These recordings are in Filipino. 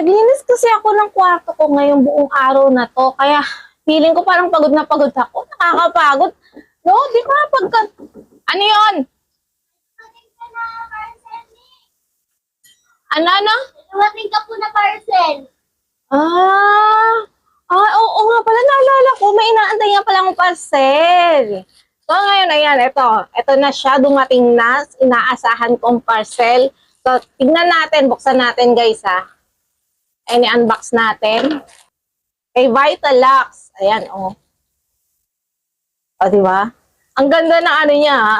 naglinis kasi ako ng kwarto ko ngayong buong araw na to. Kaya feeling ko parang pagod na pagod ako. Nakakapagod. No, di ko na pagka... Ano yun? Ano, ano? Dumating ka po na parcel. Ah, ah, oo, nga pala, naalala ko, may inaantay nga pala akong parcel. So, ngayon, ayan, ito. Ito na siya, dumating na, inaasahan kong parcel. So, tignan natin, buksan natin, guys, ha. Ayan, i-unbox natin. Kay Vitalux. Ayan, oh. O, di ba? Ang ganda ng ano niya, ha.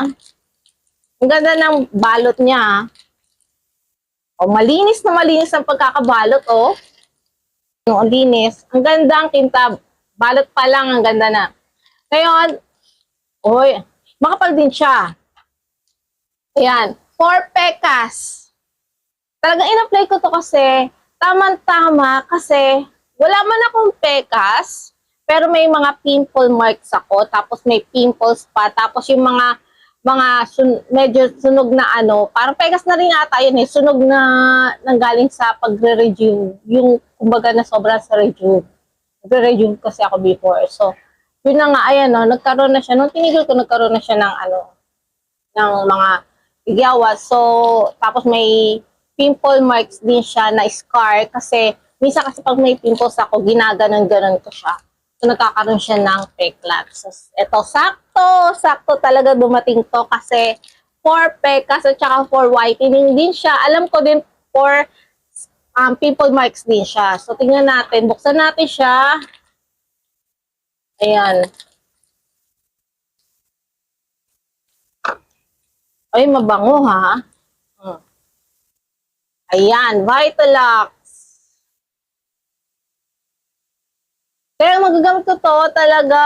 Ang ganda ng balot niya. O, malinis na malinis ang pagkakabalot, oh. Yung linis. Ang ganda ang kintab. Balot pa lang, ang ganda na. Ngayon, oy, makapal din siya. Ayan, 4 pekas. Talagang in-apply ko to kasi, tamang-tama kasi wala man akong pekas, pero may mga pimple marks ako, tapos may pimples pa, tapos yung mga mga sun- medyo sunog na ano, parang pegas na rin ata yun eh, sunog na nanggaling sa pagre-resume, yung kumbaga na sobra sa resume. Nagre-resume kasi ako before. So, yun na nga, ayan no, nagkaroon na siya, nung tinigil ko, nagkaroon na siya ng ano, ng mga igyawa. So, tapos may pimple marks din siya na scar kasi minsan kasi pag may pimples ako, ginaganon-ganon ko siya. So, nagkakaroon siya ng peklat. So, ito, sakto, sakto talaga dumating to kasi for pekas at saka for whitening din siya. Alam ko din for um, pimple marks din siya. So, tingnan natin. Buksan natin siya. Ayan. Ay, mabango ha. Hmm. Ayan, Vitalux. Kaya magagamit ko to talaga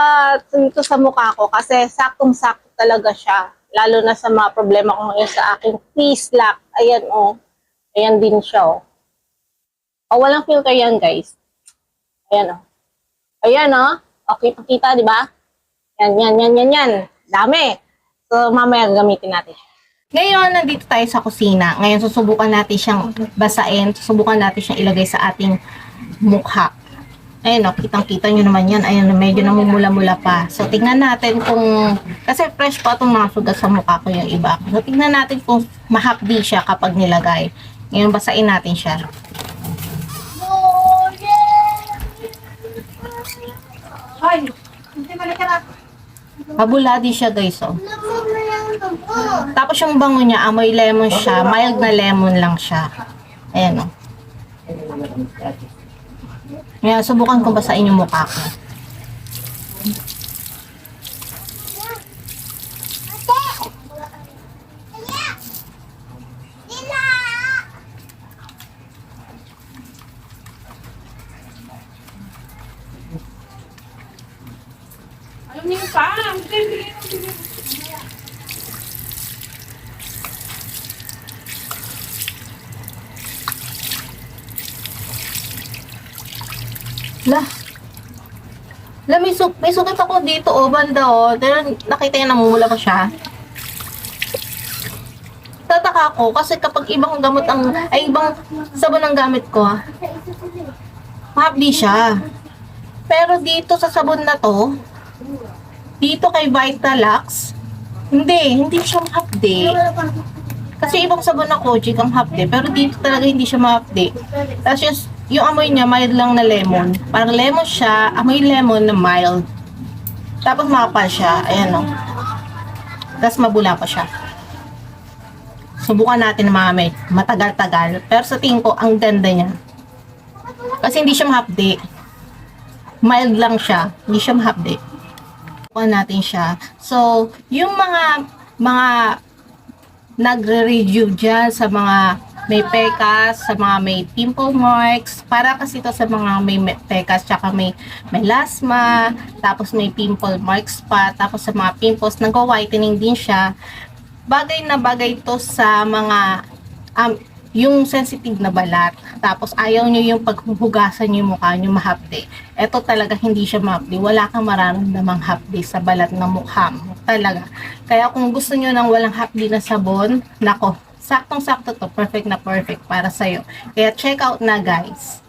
dito sa mukha ko kasi saktong-sakto talaga siya. Lalo na sa mga problema ko ngayon sa aking face lock. Ayan oh. Ayan din siya oh. Oh, walang filter yan guys. Ayan oh. Ayan oh. Okay, pakita, di ba? Yan, yan, yan, yan, yan. Dami. So, mamaya gamitin natin siya. Ngayon, nandito tayo sa kusina. Ngayon, susubukan natin siyang basain. Susubukan natin siyang ilagay sa ating mukha. Ayun, no, kitang-kita nyo naman yan. Ayun, medyo namumula-mula pa. So, tingnan natin kung... Kasi fresh pa itong mga sugat sa mukha ko yung iba. So, tingnan natin kung mahapdi siya kapag nilagay. Ngayon, basain natin siya. Hoy, hindi balik ka na. Mabuladi siya, guys, oh. Tapos yung bango niya, amoy lemon siya. Mild na lemon lang siya. Ayan, oh. Ngayon, subukan ko basain yung mukha ko. Alam niyo pa, La. La, may, su may sugat ako dito, oh, banda, oh. Pero nakita niya namumula pa siya. Tataka ako kasi kapag ibang gamot ang, ay ibang sabon ang gamit ko, ah, mahapdi siya. Pero dito sa sabon na to, dito kay Vitalux, hindi, hindi siya mahapdi. Kasi ibang sabon na Kojic ang hapde, pero dito talaga hindi siya mahapde. Tapos yung, yung amoy niya, mild lang na lemon. Parang lemon siya, amoy lemon na mild. Tapos makapal siya, ayan o. Tapos mabula pa siya. Subukan natin na mga may matagal-tagal. Pero sa tingin ko, ang ganda niya. Kasi hindi siya mahapde. Mild lang siya, hindi siya mahapde. Subukan natin siya. So, yung mga mga nagre-review dyan sa mga may pekas, sa mga may pimple marks, para kasi ito sa mga may pekas, tsaka may melasma, tapos may pimple marks pa, tapos sa mga pimples, nag-whitening din siya. Bagay na bagay to sa mga, um, yung sensitive na balat, tapos ayaw nyo yung paghuhugasan nyo yung mukha nyo mahapde. Ito talaga hindi siya mahapde. Wala kang mararamdamang hapde sa balat ng mukha mo. Talaga. Kaya kung gusto nyo ng walang hapdi na sabon, nako, saktong-sakto to, perfect na perfect para sa'yo. Kaya check out na guys.